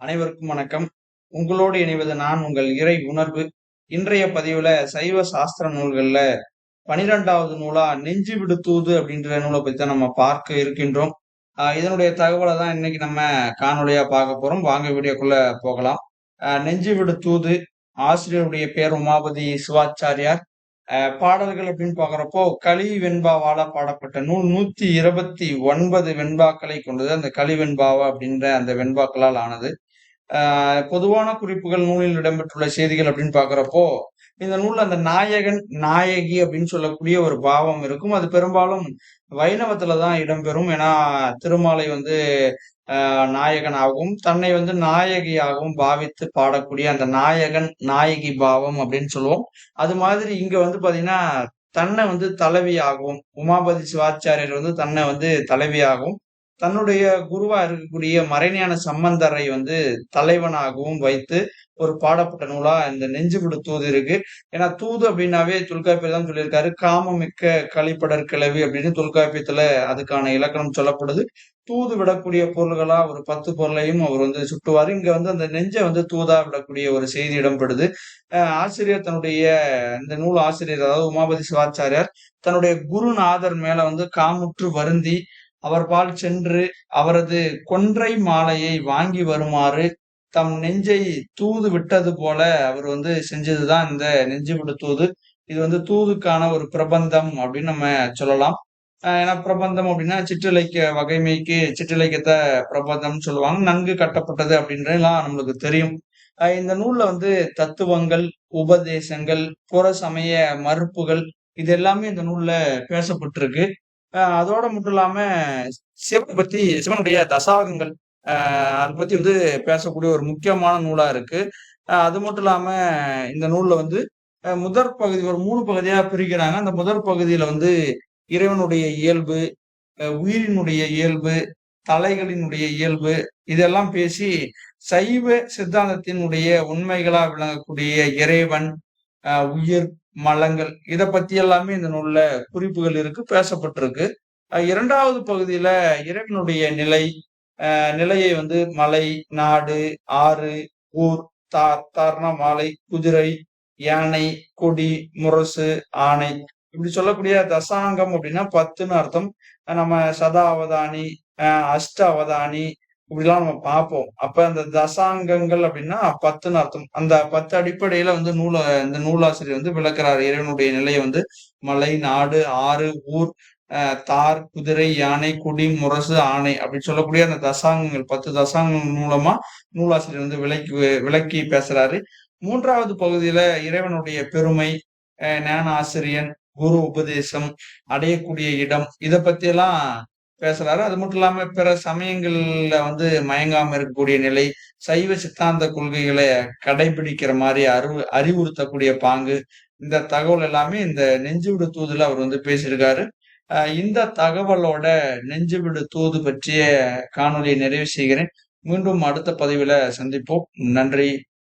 அனைவருக்கும் வணக்கம். உங்களோடு இணைவது நான் உங்கள் இறை உணர்வு. இன்றைய பதிவுல சைவ சாஸ்திர நூல்கள்ல பனிரெண்டாவது நூலா நெஞ்சு விடுத்தூது அப்படின்ற நூலை பத்தி தான் நம்ம பார்க்க இருக்கின்றோம். இதனுடைய தகவலை தான் இன்னைக்கு நம்ம காணொலியா பார்க்க போறோம். வாங்க வீடியோக்குள்ள போகலாம். ஆஹ் நெஞ்சு விடுத்தூது. ஆசிரியருடைய பேர் உமாபதி சிவாச்சாரியார். பாடல்கள் அப்படின்னு பாக்குறப்போ களி வெண்பாவால பாடப்பட்ட நூல் நூத்தி இருபத்தி ஒன்பது வெண்பாக்களை கொண்டது. அந்த களி வெண்பாவா அப்படின்ற அந்த வெண்பாக்களால் ஆனது. ஆஹ் பொதுவான குறிப்புகள் நூலில் இடம்பெற்றுள்ள செய்திகள் அப்படின்னு பாக்குறப்போ இந்த நூல்ல அந்த நாயகன் நாயகி அப்படின்னு சொல்லக்கூடிய ஒரு பாவம் இருக்கும். அது பெரும்பாலும் வைணவத்துலதான் இடம்பெறும். ஏன்னா திருமாலை வந்து நாயகனாகவும் தன்னை வந்து நாயகியாகவும் பாவித்து பாடக்கூடிய அந்த நாயகன் நாயகி பாவம் அப்படின்னு சொல்லுவோம். அது மாதிரி இங்க வந்து பாத்தீங்கன்னா தன்னை வந்து தலைவியாகவும் உமாபதி சிவாச்சாரியர் வந்து தன்னை வந்து தலைவியாகவும் தன்னுடைய குருவா இருக்கக்கூடிய மறைஞான சம்பந்தரை வந்து தலைவனாகவும் வைத்து ஒரு பாடப்பட்ட நூலா இந்த நெஞ்சு தூது இருக்கு. ஏன்னா தூது அப்படின்னாவே தொல்காப்பியர் தான் சொல்லியிருக்காரு. காமமிக்க களிப்படர் கிளவி அப்படின்னு தொல்காப்பியத்துல அதுக்கான இலக்கணம் சொல்லப்படுது. தூது விடக்கூடிய பொருள்களா ஒரு பத்து பொருளையும் அவர் வந்து சுட்டுவார். இங்க வந்து அந்த நெஞ்சை வந்து தூதா விடக்கூடிய ஒரு செய்தி இடம்பெடுது ஆசிரியர் தன்னுடைய இந்த நூல் ஆசிரியர் அதாவது உமாபதி சிவாச்சாரியார் தன்னுடைய குருநாதர் மேல வந்து காமுற்று வருந்தி அவர் பால் சென்று அவரது கொன்றை மாலையை வாங்கி வருமாறு தம் நெஞ்சை தூது விட்டது போல அவர் வந்து செஞ்சதுதான் இந்த நெஞ்சு விடு தூது. இது வந்து தூதுக்கான ஒரு பிரபந்தம் அப்படின்னு நம்ம சொல்லலாம். ஏன்னா பிரபந்தம் அப்படின்னா சிற்றிலக்கிய வகைமைக்கு சிற்றிலக்கியத்தை பிரபந்தம்னு சொல்லுவாங்க. நன்கு கட்டப்பட்டது அப்படின்றலாம் நம்மளுக்கு தெரியும். இந்த நூல்ல வந்து தத்துவங்கள் உபதேசங்கள் புற சமய மறுப்புகள் இது எல்லாமே இந்த நூல்ல பேசப்பட்டிருக்கு. அதோட மட்டும் இல்லாம சிவனை பத்தி சிவனுடைய தசாகங்கள் அதை பத்தி வந்து பேசக்கூடிய ஒரு முக்கியமான நூலா இருக்கு. அது மட்டும் இல்லாம இந்த நூல்ல வந்து முதற் பகுதி ஒரு மூணு பகுதியா பிரிக்கிறாங்க. அந்த முதற் பகுதியில வந்து இறைவனுடைய இயல்பு உயிரினுடைய இயல்பு தலைகளினுடைய இயல்பு இதெல்லாம் பேசி சைவ சித்தாந்தத்தினுடைய உண்மைகளா விளங்கக்கூடிய இறைவன் உயிர் மலங்கள் இதை பத்தி எல்லாமே இந்த நூல்ல குறிப்புகள் இருக்கு பேசப்பட்டிருக்கு. இரண்டாவது பகுதியில இறைவனுடைய நிலை நிலையை வந்து மலை நாடு ஆறு ஊர் தார் தார்னா மாலை குதிரை யானை கொடி முரசு ஆணை இப்படி சொல்லக்கூடிய தசாங்கம் அப்படின்னா பத்துன்னு அர்த்தம். நம்ம சதா அவதானி அஷ்ட அவதானி இப்படிலாம் நம்ம பார்ப்போம். அப்ப அந்த தசாங்கங்கள் அப்படின்னா பத்துன்னு அர்த்தம். அந்த பத்து அடிப்படையில வந்து நூல இந்த நூலாசிரியர் வந்து விளக்குறாரு. இறைவனுடைய நிலையை வந்து மலை நாடு ஆறு ஊர் தார் குதிரை யானை குடி முரசு ஆணை அப்படின்னு சொல்லக்கூடிய அந்த தசாங்கங்கள் பத்து தசாங்கங்கள் மூலமா நூலாசிரியர் வந்து விளக்கி விளக்கி பேசுறாரு. மூன்றாவது பகுதியில இறைவனுடைய பெருமை ஞான ஆசிரியன் குரு உபதேசம் அடையக்கூடிய இடம் இதை பத்தி எல்லாம் பேசுறாரு. அது மட்டும் இல்லாம பிற சமயங்கள்ல வந்து மயங்காம இருக்கக்கூடிய நிலை சைவ சித்தாந்த கொள்கைகளை கடைபிடிக்கிற மாதிரி அறிவு அறிவுறுத்தக்கூடிய பாங்கு இந்த தகவல் எல்லாமே இந்த நெஞ்சுவிடு தூதுல அவர் வந்து பேசியிருக்காரு. இந்த தகவலோட நெஞ்சுவிடு தூது பற்றிய காணொலியை நிறைவு செய்கிறேன். மீண்டும் அடுத்த பதிவுல சந்திப்போம். நன்றி.